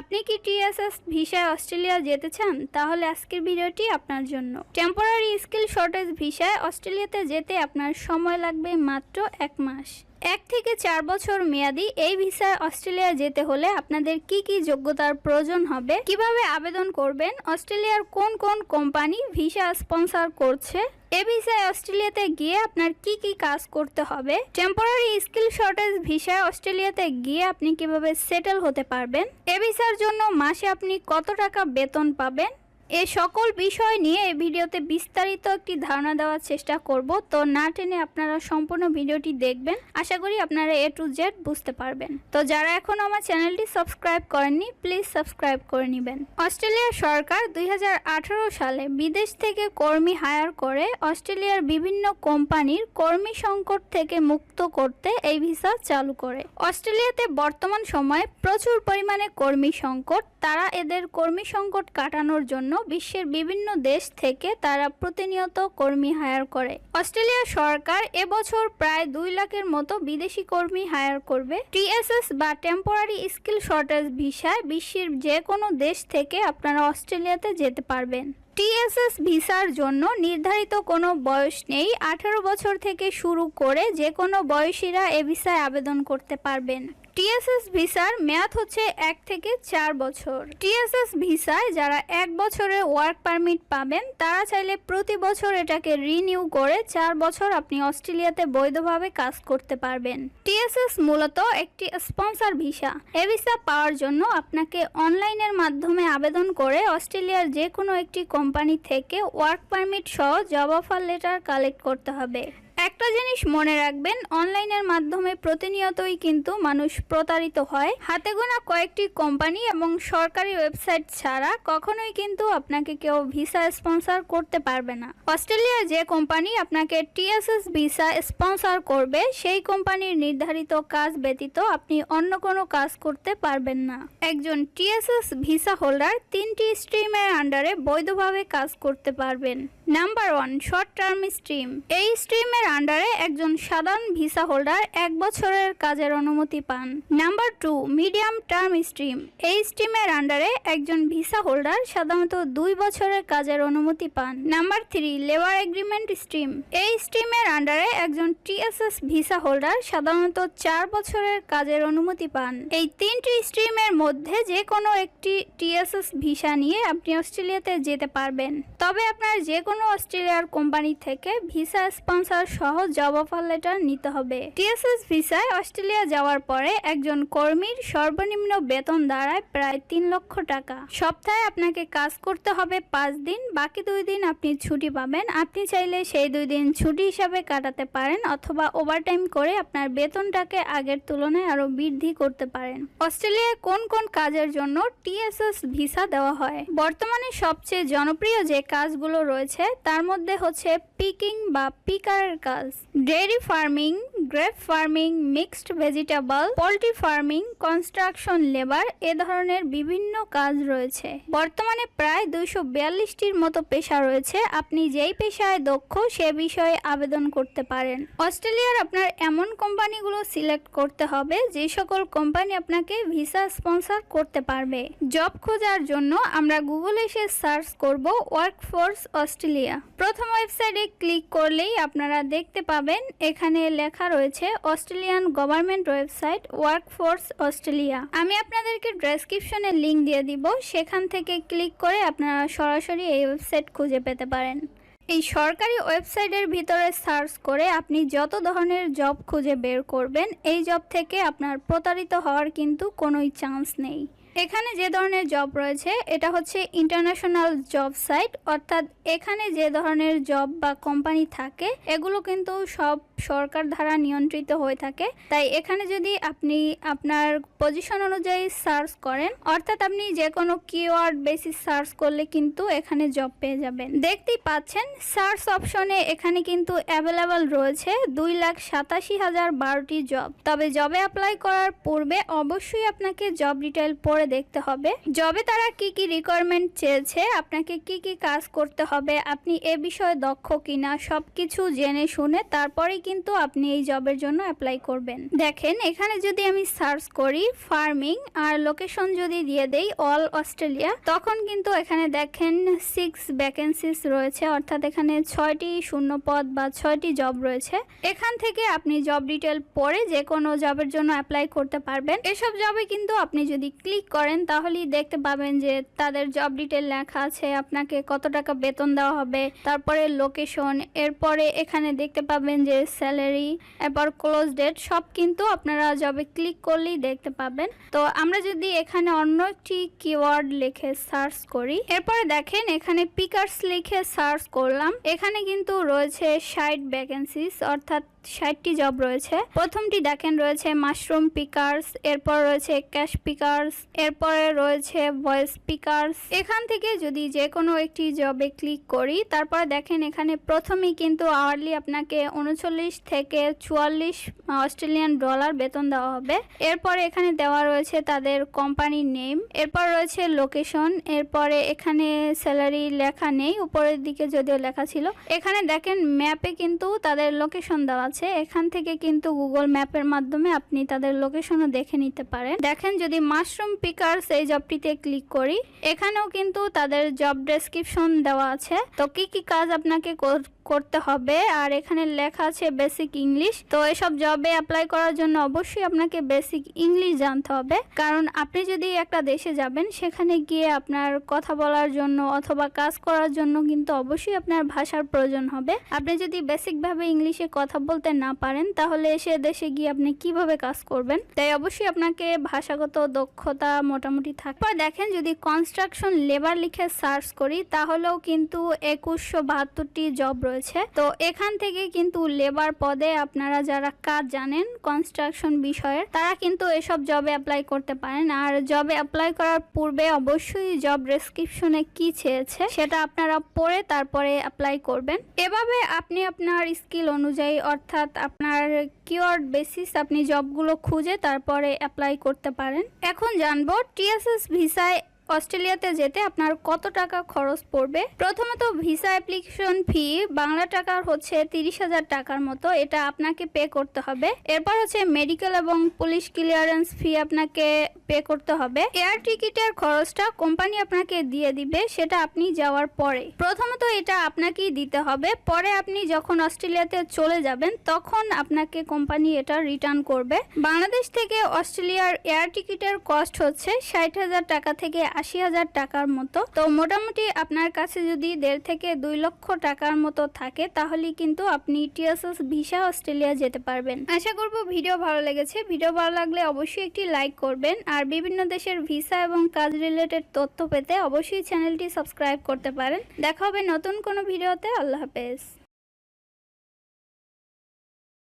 আপনি কি টিএসএস ভিসায় অস্ট্রেলিয়া যেতে চান? তাহলে আজকের ভিডিওটি আপনার জন্য। টেম্পোরারি স্কিল শর্টেজ ভিসায় অস্ট্রেলিয়াতে যেতে আপনার সময় লাগবে মাত্র এক মাস। এক থেকে চার বছর মেয়াদি এই ভিসায় অস্ট্রেলিয়া যেতে হলে আপনাদের কি কি যোগ্যতার প্রয়োজন হবে? কীভাবে আবেদন করবেন? অস্ট্রেলিয়ার কোন কোন কোম্পানি ভিসা স্পন্সর করছে? এ ভিসায় অস্ট্রেলিয়াতে গিয়ে আপনার কি কি কাজ করতে হবে? টেম্পোরারি স্কিল শর্টেজ ভিসায় অস্ট্রেলিয়াতে গিয়ে আপনি কীভাবে সেটেল হতে পারবেন? এ ভিসার জন্য মাসে আপনি কত টাকা বেতন পাবেন? এ সকল বিষয় নিয়ে এই ভিডিওতে বিস্তারিত একটি ধারণা দেওয়ার চেষ্টা করব। তো না টেনে আপনারা সম্পূর্ণ ভিডিওটি দেখবেন। আশা করি আপনারা এ টু জেড বুঝতে পারবেন। তো যারা এখন আমার চ্যানেলটি সাবস্ক্রাইব করেননি, প্লিজ সাবস্ক্রাইব করে নেবেন। অস্ট্রেলিয়া সরকার দুই হাজার আঠারো সালে বিদেশ থেকে কর্মী হায়ার করে অস্ট্রেলিয়ার বিভিন্ন কোম্পানির কর্মী সংকট থেকে মুক্ত করতে এই ভিসা চালু করে। অস্ট্রেলিয়াতে বর্তমান সময়ে প্রচুর পরিমাণে কর্মী সংকট। তারা এদের কর্মী সংকট কাটানোর জন্য বিশ্বের বিভিন্ন দেশ থেকে তারা প্রতিনিয়ত কর্মী হায়ার করে। অস্ট্রেলিয়া সরকার এবছর প্রায় দুই লাখের মতো বিদেশি কর্মী হায়ার করবে। টিএসএস বা টেম্পোরারি স্কিল শর্টেজ ভিসায় বিশ্বের যে কোনো দেশ থেকে আপনারা অস্ট্রেলিয়াতে যেতে পারবেন। টিএসএস ভিসার জন্য নির্ধারিত কোনো বয়স নেই। আঠারো বছর থেকে শুরু করে যে কোনো বয়সীরা এ ভিসায় আবেদন করতে পারবেন। টিএসএস ভিসার মেয়াদ হচ্ছে এক থেকে চার বছর। টিএসএস ভিসায় যারা এক বছরে ওয়ার্ক পারমিট পাবেন, তারা চাইলে প্রতি বছর এটাকে রিনিউ করে চার বছর আপনি অস্ট্রেলিয়াতে বৈধভাবে কাজ করতে পারবেন। টিএসএস মূলত একটি স্পন্সর ভিসা। এ ভিসা পাওয়ার জন্য আপনাকে অনলাইনের মাধ্যমে আবেদন করে অস্ট্রেলিয়ার যে কোনো একটি কোম্পানি থেকে ওয়ার্ক পারমিট সহ জব অফার লেটার কালেক্ট করতে হবে। একটা জিনিস মনে রাখবেন, অনলাইনের মাধ্যমে প্রতিনিয়তই কিন্তু মানুষ প্রতারিত হয়। হাতে গোনা কয়েকটি কোম্পানি এবং সরকারি ওয়েবসাইট ছাড়া কখনোই কিন্তু আপনাকে কেউ ভিসা স্পন্সর করতে পারবে না। অস্ট্রেলিয়ার যে কোম্পানি আপনাকে টিএসএস ভিসা স্পন্সর করবে, সেই কোম্পানির নির্ধারিত কাজ ব্যতীত আপনি অন্য কোনো কাজ করতে পারবেন না। একজন টিএসএস ভিসা হোল্ডার তিনটি স্ট্রিমের আন্ডারে বৈধভাবে কাজ করতে পারবেন। Number one, short term stream. এই স্ট্রিমের আন্ডারে একজন সাধারণ ভিসা হোল্ডার এক বছরের কাজের অনুমতি পান। Number two, medium term stream. এই স্ট্রিমের আন্ডারে একজন ভিসা হোল্ডার সাধারণত দুই বছরের কাজের অনুমতি পান। Number three, labour agreement stream. এই স্ট্রিমের আন্ডারে একজন টিএসএস ভিসা হোল্ডার সাধারণত চার বছরের কাজের অনুমতি পান। এই তিনটি স্ট্রিমের মধ্যে যে কোনো একটি টিএসএস ভিসা নিয়ে আপনি অস্ট্রেলিয়াতে যেতে পারবেন। তবে আপনার যে কোনো অস্ট্রেলিয়ার কোম্পানি থেকে ভিসা স্পন্সর সহ জব লেটার নিতে হবে। টিএসএস ভিসায় অস্ট্রেলিয়া যাওয়ার পরে একজন কর্মীর সর্বনিম্ন বেতন দাঁড়ায় প্রায় তিন লক্ষ টাকা। সপ্তাহে আপনাকে কাজ করতে হবে পাঁচ দিন, বাকি দুই দিন আপনি ছুটি পাবেন। আপনি চাইলে সেই দুই দিন ছুটি হিসাবে কাটাতে পারেন অথবা ওভারটাইম করে আপনার বেতনটাকে আগের তুলনায় আরও বৃদ্ধি করতে পারেন। অস্ট্রেলিয়ায় কোন কোন কাজের জন্য টিএসএস ভিসা দেওয়া হয়? বর্তমানে সবচেয়ে জনপ্রিয় যে কাজগুলো রয়েছে, তার মধ্যে হচ্ছে পিকিং বা পিকারের কাজ dairy farming grape farming mixed vegetable poultry farming construction labour এ ধরনের বিভিন্ন কাজ রয়েছে। বর্তমানে প্রায় দুইশো বিয়াল্লিশটির মতো পেশা রয়েছে। আপনি যেই পেশায় দক্ষ, সে বিষয়ে আবেদন করতে পারেন। অস্ট্রেলিয়ার আপনার এমন কোম্পানিগুলো সিলেক্ট করতে হবে, যে সকল কোম্পানি আপনাকে ভিসা স্পন্সর করতে পারবে। জব খোঁজার জন্য আমরা গুগলে এসে সার্চ করব ওয়ার্ক ফোর্স অস্ট্রেলিয়া। প্রথম ওয়েবসাইটে ক্লিক করলেই আপনারা দেখতে পাবেন, এখানে লেখা রয়েছে, Australian government website workforce Australia. আমি আপনাদেরকে ডেসক্রিপশনে লিংক দিয়ে দিব, সেখান থেকে ক্লিক করে আপনারা সরাসরি এই ওয়েবসাইট খুঁজে পেতে পারেন। এই সরকারি ওয়েবসাইটের ভিতরে সার্চ করে আপনি যত ধরনের জব খুঁজে বের করবেন, এই জব থেকে আপনার প্রতারিত হওয়ার কিন্তু কোনোই চান্স নেই। এখানে যে ধরনের জব রয়েছে, এটা হচ্ছে ইন্টারন্যাশনাল জব সাইট অর্থাৎ এখানে যে ধরনের জব বা কোম্পানি থাকে, এগুলো কিন্তু সব সরকার দ্বারা নিয়ন্ত্রিত হয়ে থাকে। তাই এখানে যদি আপনি আপনার পজিশন অনুযায়ী সার্চ করেন, অর্থাৎ আপনি যে কোনো কিওয়ার্ড বেসিস সার্চ করলে কিন্তু এখানে জব পেয়ে যাবেন। দেখতেই পাচ্ছেন সার্চ অপশনে এখানে কিন্তু অ্যাভেলেবল রয়েছে দুই লাখ সাতাশি হাজার বারোটি জব তবে জবে অ্যাপ্লাই করার পূর্বে অবশ্যই আপনাকে জব ডিটেল পড়ে করে দেখতে হবে। জবে তারা কি কি রিকোয়ারমেন্ট চেয়েছে, আপনাকে কি কি কাজ করতে হবে, আপনি এ বিষয়ে দক্ষ কিনা, সবকিছু জেনে শুনে তারপরেই কিন্তু আপনি এই জবের জন্য অ্যাপ্লাই করবেন। দেখেন, এখানে যদি আমি সার্চ করি ফার্মিং আর লোকেশন যদি দিয়ে দেই অল অস্ট্রেলিয়া তখন কিন্তু এখানে দেখেন সিক্স ভ্যাকেন্সিস রয়েছে, অর্থাৎ এখানে ছয়টি শূন্য পদ বা ছয়টি জব রয়েছে। এখান থেকে আপনি জব ডিটেল পড়ে যে কোনো জবের জন্য অ্যাপ্লাই করতে পারবেন। এসব জবে কিন্তু আপনি যদি ক্লিক করেন, তাহলেই দেখতে পাবেন যে তাদের জব ডিটেল লেখা আছে, আপনাকে কত টাকা বেতন দেওয়া হবে, তারপরে লোকেশন এরপরে এখানে দেখতে পাবেন যে স্যালারি এরপর ক্লোজ ডেট সব কিন্তু আপনারা জবে ক্লিক করলেই দেখতে পাবেন। তো আমরা যদি এখানে অন্য একটি কিওয়ার্ড লিখে সার্চ করি, এরপরে দেখেন এখানে পিকার্স লিখে সার্চ করলাম, এখানে কিন্তু রয়েছে ষাট ভ্যাকেন্সিস অর্থাৎ ষাটটি জব রয়েছে। প্রথমটি দেখেন রয়েছে মাশরুম পিকার্স এরপর রয়েছে ক্যাশ পিকার্স এরপরে রয়েছে ভয়েস পিকার্স এখান থেকে যদি যে কোনো একটি জবে ক্লিক করি, তারপরে দেখেন এখানে প্রথমেই কিন্তু আওয়ারলি আপনাকে উনচল্লিশ থেকে চুয়াল্লিশ অস্ট্রেলিয়ান ডলার বেতন দেওয়া হবে। এরপরে এখানে দেওয়া রয়েছে তাদের কোম্পানির নেম এরপর রয়েছে লোকেশন এরপরে এখানে স্যালারি লেখা নেই, উপরের দিকে যদিও লেখা ছিল। এখানে দেখেন ম্যাপে কিন্তু তাদের লোকেশন দেওয়া আছে। এখান থেকে কিন্তু গুগল ম্যাপের মাধ্যমে আপনি তাদের লোকেশনও দেখে নিতে পারেন। দেখেন যদি মাশরুম পিকার্স এই জবটিতে ক্লিক করি। এখানেও কিন্তু তাদের জব ডেসক্রিপশন দেওয়া আছে। তো কি কি কাজ আপনাকে করতে হবে। আর এখানে লেখা আছে বেসিক ইংলিশ তো এসব জবে অ্যাপ্লাই করার জন্য অবশ্যই আপনাকে বেসিক ইংলিশ জানতে হবে। কারণ আপনি যদি একটা দেশে যাবেন, সেখানে গিয়ে আপনার কথা বলার জন্য অথবা কাজ করার জন্য কিন্তু অবশ্যই আপনার ভাষার প্রয়োজন হবে। আপনি যদি বেসিকভাবে ইংলিশে কথা বলতে না পারেন, তাহলে সে দেশে গিয়ে আপনি কীভাবে কাজ করবেন? তাই অবশ্যই আপনাকে ভাষাগত দক্ষতা মোটামুটি থাকবে দেখেন যদি কনস্ট্রাকশন লেবার লিখে সার্চ করি, তাহলেও কিন্তু একুশশো বাহাত্তরটি জব রয়েছে তো এখান থেকে কিন্তু লেবার পদে আপনারা যারা কাজ জানেন কনস্ট্রাকশন বিষয়ের, তারা কিন্তু এসব জবে অ্যাপ্লাই করতে পারেন। আর জবে অ্যাপ্লাই করার পূর্বে অবশ্যই জব ডেসক্রিপশনে কি চেয়েছে, সেটা আপনারা পড়ে তারপরে অ্যাপ্লাই করবেন। এভাবে আপনি আপনার স্কিল অনুযায়ী, অর্থাৎ আপনার কিওয়ার্ড বেসিস আপনি জবগুলো খুঁজে তারপরে অ্যাপ্লাই করতে পারেন। এখন জানব টিএসএস ভিসায় অস্ট্রেলিয়াতে যেতে আপনার কত টাকা খরচ পড়বে? প্রথমত ভিসা অ্যাপ্লিকেশন ফি, বাংলা টাকার হচ্ছে তিরিশ হাজার টাকার মতো, এটা আপনাকে পে করতে হবে। এরপর হচ্ছে মেডিকেল এবং পুলিশ ক্লিয়ারেন্স ফি আপনাকে পে করতে হবে। এয়ার টিকিটের খরচটা কোম্পানি আপনাকে দিয়ে দিবে, সেটা আপনি যাওয়ার পরে। প্রথমত এটা আপনাকেই দিতে হবে। পরে আপনি যখন অস্ট্রেলিয়াতে চলে যাবেন, তখন আপনাকে কোম্পানি এটা রিটার্ন করবে। বাংলাদেশ থেকে অস্ট্রেলিয়ার এয়ার টিকিটের কস্ট হচ্ছে ষাট হাজার টাকা থেকে আশি হাজার টাকার মতো। তো মোটামুটি আপনার কাছে যদি দেড় থেকে দুই লক্ষ টাকার মতো থাকে, তাহলে কিন্তু আপনি টিএসএস ভিসা অস্ট্রেলিয়া যেতে পারবেন। আশা করব ভিডিও ভালো লেগেছে। ভিডিও ভালো লাগলে অবশ্যই একটি লাইক করবেন। আর বিভিন্ন দেশের ভিসা এবং কাজ রিলেটেড তথ্য পেতে অবশ্যই চ্যানেলটি সাবস্ক্রাইব করতে পারেন। দেখা হবে নতুন কোনো ভিডিওতে। আল্লাহ হাফেজ।